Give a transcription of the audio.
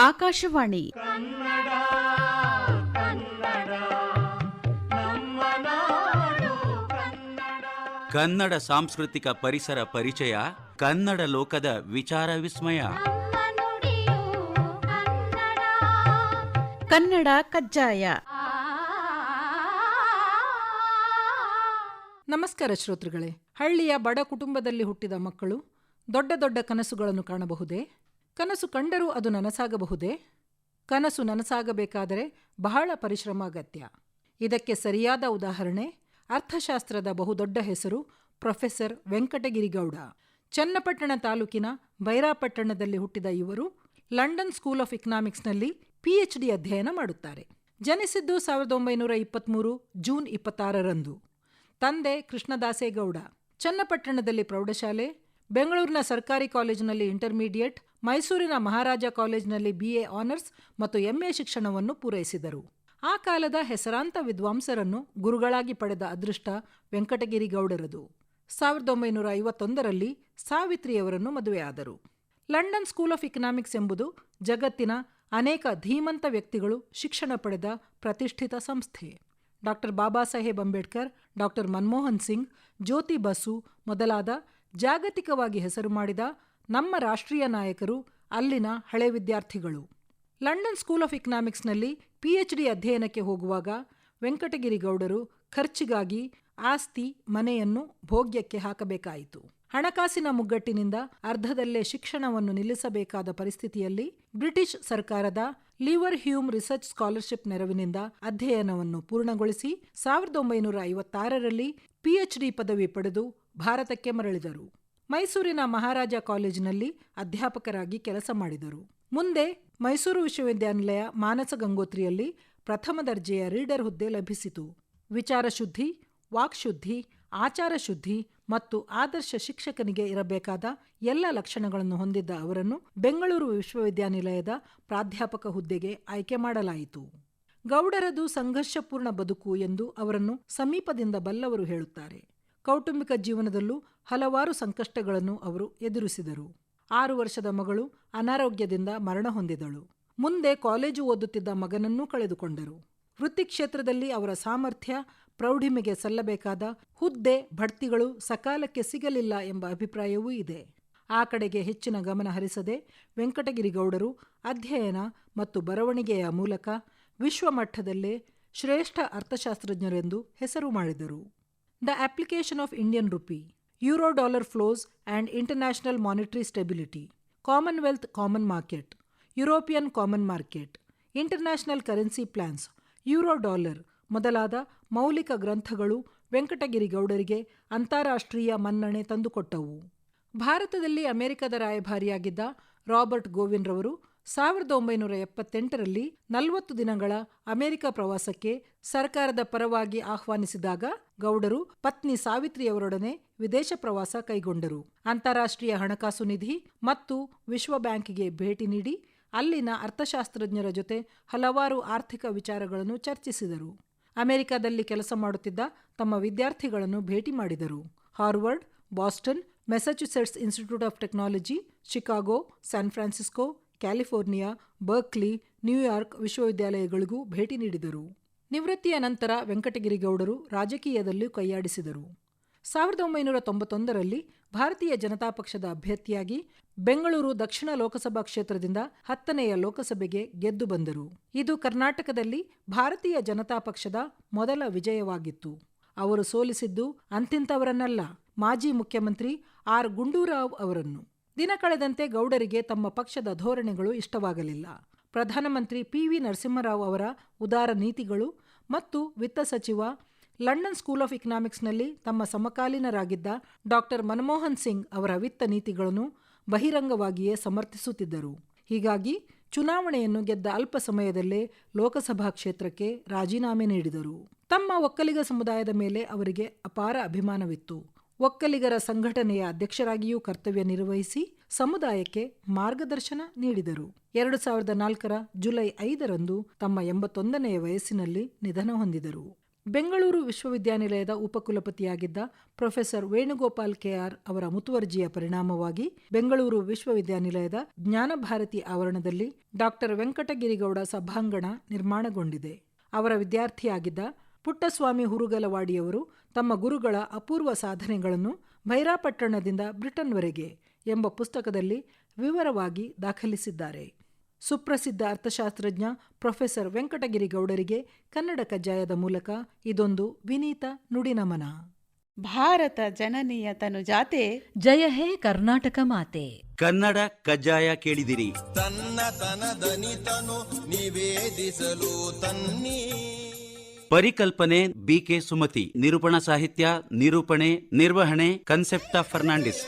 ಆಕಾಶವಾಣಿ. ಕನ್ನಡ ಸಾಂಸ್ಕೃತಿಕ ಪರಿಸರ ಪರಿಚಯ ಕನ್ನಡ ಲೋಕದ ವಿಚಾರ ವಿಸ್ಮಯ. ನಮ್ಮ ನುಡಿಯು ಕನ್ನಡ. ಕನ್ನಡ ಕಜ್ಜಾಯ. ನಮಸ್ಕಾರ ಶ್ರೋತೃಗಳೇ ಹಳ್ಳಿಯ ಬಡ ಕುಟುಂಬದಲ್ಲಿ ಹುಟ್ಟಿದ ಮಕ್ಕಳು ದೊಡ್ಡ ದೊಡ್ಡ ಕನಸುಗಳನ್ನು ಕಾಣಬಹುದೇ? ಕನಸು ಕಂಡರೂ ಅದು ನನಸಾಗಬಹುದೇ? ಕನಸು ನನಸಾಗಬೇಕಾದರೆ ಬಹಳ ಪರಿಶ್ರಮ ಅಗತ್ಯ. ಇದಕ್ಕೆ ಸರಿಯಾದ ಉದಾಹರಣೆ, ಅರ್ಥಶಾಸ್ತ್ರದ ಬಹುದೊಡ್ಡ ಹೆಸರು ಪ್ರೊಫೆಸರ್ ವೆಂಕಟಗಿರಿಗೌಡ. ಚನ್ನಪಟ್ಟಣ ತಾಲೂಕಿನ ಬೈರಾಪಟ್ಟಣದಲ್ಲಿ ಹುಟ್ಟಿದ ಇವರು ಲಂಡನ್ ಸ್ಕೂಲ್ ಆಫ್ ಇಕನಾಮಿಕ್ಸ್ನಲ್ಲಿ ಪಿಎಚ್ಡಿ ಅಧ್ಯಯನ ಮಾಡುತ್ತಾರೆ. ಜನಿಸಿದ್ದು ಸಾವಿರದ ಒಂಬೈನೂರ ಇಪ್ಪತ್ತ್ಮೂರು ಜೂನ್ ಇಪ್ಪತ್ತಾರರಂದು. ತಂದೆ ಕೃಷ್ಣದಾಸೇಗೌಡ. ಚನ್ನಪಟ್ಟಣದಲ್ಲಿ ಪ್ರೌಢಶಾಲೆ, ಬೆಂಗಳೂರಿನ ಸರ್ಕಾರಿ ಕಾಲೇಜಿನಲ್ಲಿ ಇಂಟರ್ಮೀಡಿಯೇಟ್ ಮೈಸೂರಿನ ಮಹಾರಾಜ ಕಾಲೇಜಿನಲ್ಲಿ ಬಿಎ ಆನರ್ಸ್ ಮತ್ತು ಎಂಎ ಶಿಕ್ಷಣವನ್ನು ಪೂರೈಸಿದರು. ಆ ಕಾಲದ ಹೆಸರಾಂತ ವಿದ್ವಾಂಸರನ್ನು ಗುರುಗಳಾಗಿ ಪಡೆದ ಅದೃಷ್ಟ ವೆಂಕಟಗಿರಿಗೌಡರದು. ಸಾವಿರದ ಒಂಬೈನೂರ ಐವತ್ತೊಂದರಲ್ಲಿ ಸಾವಿತ್ರಿಯವರನ್ನು ಮದುವೆಯಾದರು. ಲಂಡನ್ ಸ್ಕೂಲ್ ಆಫ್ ಇಕನಾಮಿಕ್ಸ್ ಎಂಬುದು ಜಗತ್ತಿನ ಅನೇಕ ಧೀಮಂತ ವ್ಯಕ್ತಿಗಳು ಶಿಕ್ಷಣ ಪಡೆದ ಪ್ರತಿಷ್ಠಿತ ಸಂಸ್ಥೆ. ಡಾಕ್ಟರ್ ಬಾಬಾ ಸಾಹೇಬ್ ಅಂಬೇಡ್ಕರ್ ಡಾಕ್ಟರ್ ಮನಮೋಹನ್ ಸಿಂಗ್, ಜ್ಯೋತಿ ಬಸು ಮೊದಲಾದ ಜಾಗತಿಕವಾಗಿ ಹೆಸರು ಮಾಡಿದ ನಮ್ಮ ರಾಷ್ಟ್ರೀಯ ನಾಯಕರು ಅಲ್ಲಿನ ಹಳೆ ವಿದ್ಯಾರ್ಥಿಗಳು. ಲಂಡನ್ ಸ್ಕೂಲ್ ಆಫ್ ಇಕನಾಮಿಕ್ಸ್ನಲ್ಲಿ ಪಿಎಚ್ಡಿ ಅಧ್ಯಯನಕ್ಕೆ ಹೋಗುವಾಗ ವೆಂಕಟಗಿರಿಗೌಡರು ಖರ್ಚಿಗಾಗಿ ಆಸ್ತಿ ಮನೆಯನ್ನು ಭೋಗ್ಯಕ್ಕೆ ಹಾಕಬೇಕಾಯಿತು. ಹಣಕಾಸಿನ ಮುಗ್ಗಟ್ಟಿನಿಂದ ಅರ್ಧದಲ್ಲೇ ಶಿಕ್ಷಣವನ್ನು ನಿಲ್ಲಿಸಬೇಕಾದ ಪರಿಸ್ಥಿತಿಯಲ್ಲಿ ಬ್ರಿಟಿಷ್ ಸರ್ಕಾರದ ಲಿವರ್ ಹ್ಯೂಮ್ ರಿಸರ್ಚ್ ಸ್ಕಾಲರ್ಶಿಪ್ ನೆರವಿನಿಂದ ಅಧ್ಯಯನವನ್ನು ಪೂರ್ಣಗೊಳಿಸಿ ಸಾವಿರದ ಒಂಬೈನೂರ ಐವತ್ತಾರರಲ್ಲಿ ಪಿಎಚ್ಡಿ ಪದವಿ ಪಡೆದು ಭಾರತಕ್ಕೆ ಮರಳಿದರು. ಮೈಸೂರಿನ ಮಹಾರಾಜ ಕಾಲೇಜಿನಲ್ಲಿ ಅಧ್ಯಾಪಕರಾಗಿ ಕೆಲಸ ಮಾಡಿದರು. ಮುಂದೆ ಮೈಸೂರು ವಿಶ್ವವಿದ್ಯಾನಿಲಯ ಮಾನಸ ಗಂಗೋತ್ರಿಯಲ್ಲಿ ಪ್ರಥಮ ದರ್ಜೆಯ ರೀಡರ್ ಹುದ್ದೆ ಲಭಿಸಿತು. ವಿಚಾರ ಶುದ್ಧಿ ವಾಕ್ಶುದ್ಧಿ ಆಚಾರ ಶುದ್ಧಿ ಮತ್ತು ಆದರ್ಶ ಶಿಕ್ಷಕನಿಗೆ ಇರಬೇಕಾದ ಎಲ್ಲ ಲಕ್ಷಣಗಳನ್ನು ಹೊಂದಿದ್ದ ಅವರನ್ನು ಬೆಂಗಳೂರು ವಿಶ್ವವಿದ್ಯಾನಿಲಯದ ಪ್ರಾಧ್ಯಾಪಕ ಹುದ್ದೆಗೆ ಆಯ್ಕೆ ಮಾಡಲಾಯಿತು. ಗೌಡರದು ಸಂಘರ್ಷಪೂರ್ಣ ಬದುಕು ಎಂದು ಅವರನ್ನು ಸಮೀಪದಿಂದ ಬಲ್ಲವರು ಹೇಳುತ್ತಾರೆ. ಕೌಟುಂಬಿಕ ಜೀವನದಲ್ಲೂ ಹಲವಾರು ಸಂಕಷ್ಟಗಳನ್ನು ಅವರು ಎದುರಿಸಿದರು. ಆರು ವರ್ಷದ ಮಗಳು ಅನಾರೋಗ್ಯದಿಂದ ಮರಣ ಹೊಂದಿದಳು. ಮುಂದೆ ಕಾಲೇಜು ಓದುತ್ತಿದ್ದ ಮಗನನ್ನೂ ಕಳೆದುಕೊಂಡರು. ವೃತ್ತಿ ಕ್ಷೇತ್ರದಲ್ಲಿ ಅವರ ಸಾಮರ್ಥ್ಯ, ಪ್ರೌಢಿಮೆಗೆ ಸಲ್ಲಬೇಕಾದ ಹುದ್ದೆ, ಬಡ್ತಿಗಳು ಸಕಾಲಕ್ಕೆ ಸಿಗಲಿಲ್ಲ ಎಂಬ ಅಭಿಪ್ರಾಯವೂ ಇದೆ. ಆ ಕಡೆಗೆ ಹೆಚ್ಚಿನ ಗಮನ ಹರಿಸದೆ ವೆಂಕಟಗಿರಿಗೌಡರು ಅಧ್ಯಯನ ಮತ್ತು ಬರವಣಿಗೆಯ ಮೂಲಕ ವಿಶ್ವಮಟ್ಟದಲ್ಲೇ ಶ್ರೇಷ್ಠ ಅರ್ಥಶಾಸ್ತ್ರಜ್ಞರೆಂದು ಹೆಸರು ಮಾಡಿದರು. The application of Indian rupee, euro dollar flows and international monetary stability, Commonwealth common market, European common market international currency plans euro dollar ಮೊದಲಾದ ಮೌಲಿಕ ಗ್ರಂಥಗಳು ವೆಂಕಟಗಿರಿಗೌಡರಿಗೆ ಅಂತಾರಾಷ್ಟ್ರೀಯ ಮನ್ನಣೆ ತಂದುಕೊಟ್ಟವು ಭಾರತದಲ್ಲಿ ಅಮೆರಿಕದ ರಾಯಭಾರಿಯಾಗಿದ್ದ ರಾಬರ್ಟ್ ಗೋವಿನ್ ರವರು ಸಾವಿರದ ಒಂಬೈನೂರ ಎಪ್ಪತ್ತೆಂಟರಲ್ಲಿ ನಲವತ್ತು ದಿನಗಳ ಅಮೆರಿಕ ಪ್ರವಾಸಕ್ಕೆ ಸರ್ಕಾರದ ಪರವಾಗಿ ಆಹ್ವಾನಿಸಿದಾಗ ಗೌಡರು ಪತ್ನಿ ಸಾವಿತ್ರಿಯವರೊಡನೆ ವಿದೇಶ ಪ್ರವಾಸ ಕೈಗೊಂಡರು. ಅಂತಾರಾಷ್ಟ್ರೀಯ ಹಣಕಾಸು ನಿಧಿ ಮತ್ತು ವಿಶ್ವ ಬ್ಯಾಂಕ್ಗೆ ಭೇಟಿ ನೀಡಿ ಅಲ್ಲಿನ ಅರ್ಥಶಾಸ್ತ್ರಜ್ಞರ ಜೊತೆ ಹಲವಾರು ಆರ್ಥಿಕ ವಿಚಾರಗಳನ್ನು ಚರ್ಚಿಸಿದರು. ಅಮೆರಿಕದಲ್ಲಿ ಕೆಲಸ ಮಾಡುತ್ತಿದ್ದ ತಮ್ಮ ವಿದ್ಯಾರ್ಥಿಗಳನ್ನು ಭೇಟಿ ಮಾಡಿದರು. Harvard, Boston Massachusetts institute of technology Chicago San Francisco California, Berkeley, New York ವಿಶ್ವವಿದ್ಯಾಲಯಗಳಿಗೂ ಭೇಟಿ ನೀಡಿದರು. ನಿವೃತ್ತಿಯ ನಂತರ ವೆಂಕಟಗಿರಿಗೌಡರು ರಾಜಕೀಯದಲ್ಲೂ ಕೈಯಾಡಿಸಿದರು. ಸಾವಿರದ ಒಂಬೈನೂರ ತೊಂಬತ್ತೊಂದರಲ್ಲಿ ಭಾರತೀಯ ಜನತಾ ಪಕ್ಷದ ಅಭ್ಯರ್ಥಿಯಾಗಿ ಬೆಂಗಳೂರು ದಕ್ಷಿಣ ಲೋಕಸಭಾ ಕ್ಷೇತ್ರದಿಂದ ಹತ್ತನೆಯ ಲೋಕಸಭೆಗೆ ಗೆದ್ದು ಬಂದರು. ಇದು ಕರ್ನಾಟಕದಲ್ಲಿ ಭಾರತೀಯ ಜನತಾ ಪಕ್ಷದ ಮೊದಲ ವಿಜಯವಾಗಿತ್ತು. ಅವರು ಸೋಲಿಸಿದ್ದು ಅಂತಿಂತವರನ್ನಲ್ಲ ಮಾಜಿ ಮುಖ್ಯಮಂತ್ರಿ ಆರ್ ಗುಂಡೂರಾವ್ ಅವರನ್ನು. ದಿನ ಕಳೆದಂತೆ ಗೌಡರಿಗೆ ತಮ್ಮ ಪಕ್ಷದ ಧೋರಣೆಗಳು ಇಷ್ಟವಾಗಲಿಲ್ಲ. ಪ್ರಧಾನಮಂತ್ರಿ ಪಿ ವಿ ನರಸಿಂಹರಾವ್ ಅವರ ಉದಾರ ನೀತಿಗಳು ಮತ್ತು ವಿತ್ತ ಸಚಿವ ಲಂಡನ್ ಸ್ಕೂಲ್ ಆಫ್ ಇಕನಾಮಿಕ್ಸ್ನಲ್ಲಿ ತಮ್ಮ ಸಮಕಾಲೀನರಾಗಿದ್ದ ಡಾಕ್ಟರ್ ಮನಮೋಹನ್ ಸಿಂಗ್ ಅವರ ವಿತ್ತ ನೀತಿಗಳನ್ನು ಬಹಿರಂಗವಾಗಿಯೇ ಸಮರ್ಥಿಸುತ್ತಿದ್ದರು. ಹೀಗಾಗಿ ಚುನಾವಣೆಯನ್ನು ಗೆದ್ದ ಅಲ್ಪ ಸಮಯದಲ್ಲೇ ಲೋಕಸಭಾ ಕ್ಷೇತ್ರಕ್ಕೆ ರಾಜೀನಾಮೆ ನೀಡಿದರು. ತಮ್ಮ ಒಕ್ಕಲಿಗ ಸಮುದಾಯದ ಮೇಲೆ ಅವರಿಗೆ ಅಪಾರ ಅಭಿಮಾನವಿತ್ತು. ಒಕ್ಕಲಿಗರ ಸಂಘಟನೆಯ ಅಧ್ಯಕ್ಷರಾಗಿಯೂ ಕರ್ತವ್ಯ ನಿರ್ವಹಿಸಿ ಸಮುದಾಯಕ್ಕೆ ಮಾರ್ಗದರ್ಶನ ನೀಡಿದರು. ಎರಡು ಸಾವಿರದ ನಾಲ್ಕರ ಜುಲೈ ಐದರಂದು ತಮ್ಮ ಎಂಬತ್ತೊಂದನೆಯ ವಯಸ್ಸಿನಲ್ಲಿ ನಿಧನ ಹೊಂದಿದರು. ಬೆಂಗಳೂರು ವಿಶ್ವವಿದ್ಯಾನಿಲಯದ ಉಪಕುಲಪತಿಯಾಗಿದ್ದ ಪ್ರೊಫೆಸರ್ ವೇಣುಗೋಪಾಲ್ ಕೆಆರ್ ಅವರ ಮುತುವರ್ಜಿಯ ಪರಿಣಾಮವಾಗಿ ಬೆಂಗಳೂರು ವಿಶ್ವವಿದ್ಯಾನಿಲಯದ ಜ್ಞಾನಭಾರತಿ ಆವರಣದಲ್ಲಿ ಡಾಕ್ಟರ್ ವೆಂಕಟಗಿರಿಗೌಡ ಸಭಾಂಗಣ ನಿರ್ಮಾಣಗೊಂಡಿದೆ. ಅವರ ವಿದ್ಯಾರ್ಥಿಯಾಗಿದ್ದ ಪುಟ್ಟಸ್ವಾಮಿ ಹುರುಗಲವಾಡಿಯವರು ತಮ್ಮ ಗುರುಗಳ ಅಪೂರ್ವ ಸಾಧನೆಗಳನ್ನು ಭೈರಾಪಟ್ಟಣದಿಂದ ಬ್ರಿಟನ್ವರೆಗೆ ಎಂಬ ಪುಸ್ತಕದಲ್ಲಿ ವಿವರವಾಗಿ ದಾಖಲಿಸಿದ್ದಾರೆ. ಸುಪ್ರಸಿದ್ಧ ಅರ್ಥಶಾಸ್ತ್ರಜ್ಞ ಪ್ರೊಫೆಸರ್ ವೆಂಕಟಗಿರಿ ಗೌಡರಿಗೆ ಕನ್ನಡ ಕಜ್ಜಾಯದ ಮೂಲಕ ಇದೊಂದು ವಿನೀತ ನುಡಿನಮನ. ಭಾರತ ಜನನಿಯ ತನುಜಾತೆ ಜಯ ಹೇ ಕರ್ನಾಟಕ ಮಾತೆ. ಕನ್ನಡ ಕಜ್ಜಾಯ ಕೇಳಿದಿರಿ. ತನ್ನ ತನದನಿತನು ನಿವೇದಿಸಲು ತನ್ನಿ. ಪರಿಕಲ್ಪನೆ ಬಿಕೆ ಸುಮತಿ ನಿರೂಪಣಾ ಸಾಹಿತ್ಯ ನಿರೂಪಣೆ ನಿರ್ವಹಣೆ ಕನ್ಸೆಪ್ಟ ಫರ್ನಾಂಡಿಸ್